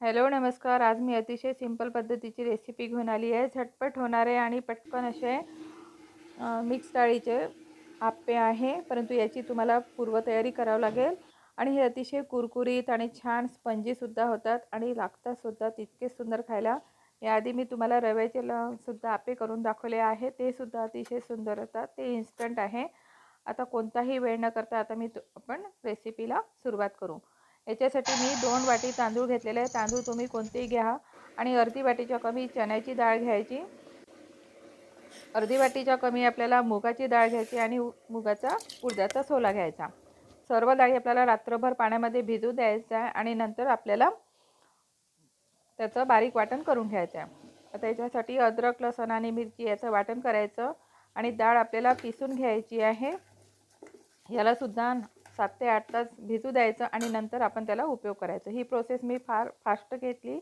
Hello नमस्कार. आज मी अतिशय सिंपल पद्धतीची रेसिपी घेऊन आली आहे. झटपट होणारे आणि पटकन असे मिक्स डाळीचे आप्पे आहे. परंतु याची तुम्हाला पूर्वतयारी करावं लागेल. आणि हे अतिशय कुरकुरीत आणि छान स्पंजीसुद्धा होतात आणि लागतातसुद्धा तितके सुंदर खायला. याआधी मी तुम्हाला रव्याचे ल सुद्धा आप्पे करून दाखवले आहे. ते सुद्धा अतिशय सुंदर होतात. ते इन्स्टंट आहे. आता कोणताही वेळ न करता आता मी तु आपण रेसिपीला सुरुवात करू. याच्यासाठी मी दोन वाटी तांदूळ घेतलेले आहे तांदूळ तुम्ही कोणतेही घ्या. आणि अर्धी वाटीच्या कमी चण्याची डाळ घ्यायची. अर्धी वाटीच्या कमी आपल्याला मुगाची डाळ घ्यायची आणि मुगाचा उडद्याचा सोला घ्यायचा. सर्व डाळी आपल्याला रात्रभर पाण्यामध्ये भिजू द्यायचं आहे आणि नंतर आपल्याला त्याचं बारीक वाटण करून घ्यायचं. आहे आता याच्यासाठी अद्रक लसण आणि मिरची याचं वाटण करायचं. आणि डाळ आपल्याला पिसून घ्यायची आहे. यालासुद्धा सात ते आठ तास भिजू द्यायचं आणि नंतर आपण त्याला उपयोग करायचं. ही प्रोसेस मी फार फास्ट घेतली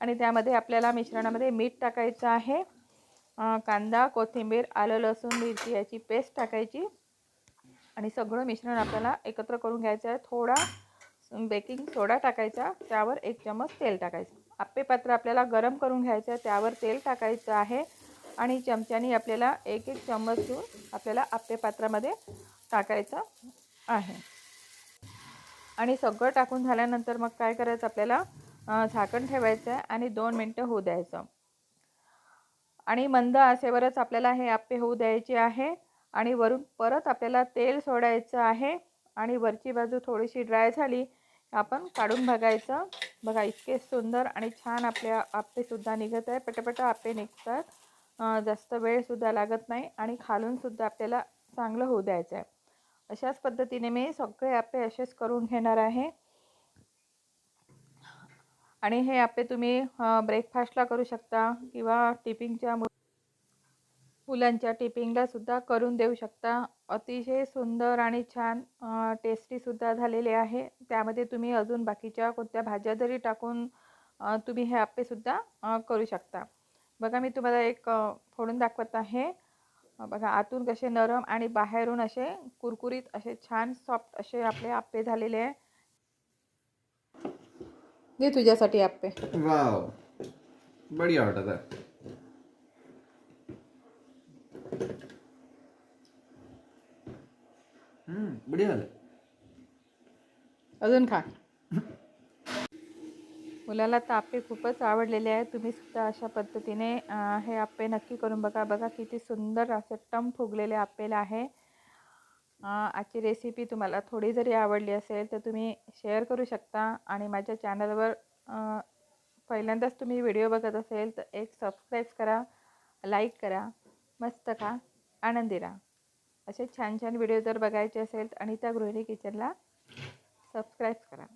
आणि त्यामध्ये आपल्याला मिश्रणामध्ये मीठ टाकायचं आहे. कांदा कोथिंबीर आलं लसूण मिरची याची पेस्ट टाकायची आणि सगळं मिश्रण आपल्याला एकत्र करून घ्यायचं आहे. थोडा बेकिंग सोडा टाकायचा त्यावर एक चमच तेल टाकायचं. आप्पे पात्र आपल्याला गरम करून घ्यायचं आहे त्यावर तेल टाकायचं आहे आणि चमच्यानी आपल्याला एक एक चम्मच घेऊन आपल्याला आप्पे पात्रामध्ये टाकायचं आहे. आणि सगळं टाकून झाल्यानंतर मग काय करायचं आपल्याला? झाकण ठेवायचं आहे आणि दोन मिनटं होऊ द्यायचं. आणि मंद असेवरच आपल्याला हे आप्पे होऊ द्यायचे आहे आणि वरून परत आपल्याला तेल सोडायचं आहे आणि वरची बाजू थोडीशी ड्राय झाली आपण काढून बघायचं. बघा इतके सुंदर आणि छान आपल्या आप्पेसुद्धा निघत आहे. पटापट आप्पे निघतात. जास्त वेळसुद्धा लागत नाही आणि खालूनसुद्धा आपल्याला चांगलं होऊ द्यायचं आहे. अशाच पद्धतीने मी सगळे आप्पे असेच करून घेणार आहे. आणि हे आप्पे तुम्ही ब्रेकफास्टला करू शकता किंवा टिपिंगच्या मु मुलांच्या टिफिनला सुद्धा करून देऊ शकता. अतिशय सुंदर आणि छान टेस्टीसुद्धा झालेले आहे. त्यामध्ये तुम्ही अजून बाकीच्या कोणत्या भाज्या जरी टाकून तुम्ही हे आप्पेसुद्धा करू शकता. बघा मी तुम्हाला एक फोडून दाखवत आहे. बघा आतून कसे नरम आणि बाहेरून असे कुरकुरीत असे छान सॉफ्ट असे आपले आप्पे झालेले आहे. दे तुझ्यासाठी आप्पे. वाव. बढ़िया वाटत आहे. हम्म बढ़िया झालं. अजून खा. मुलाला तर आप्पे खूपच आवडलेले आहे. तुम्ही सुद्धा अशा पद्धतीने हे आप्पे नक्की करून बघा. बघा किती सुंदर असं टम फुगलेले आप्पेले आहे. आजची रेसिपी तुम्हाला थोडी जरी आवडली असेल तर तुम्ही शेअर करू शकता. आणि माझ्या चॅनलवर पहिल्यांदाच तुम्ही व्हिडिओ बघत असेल तर एक सबस्क्राईब करा लाईक करा मस्त खा आनंदी राहा. असे छान छान व्हिडिओ जर बघायचे असेल तर अनिता गृहिणी किचनला सबस्क्राईब करा.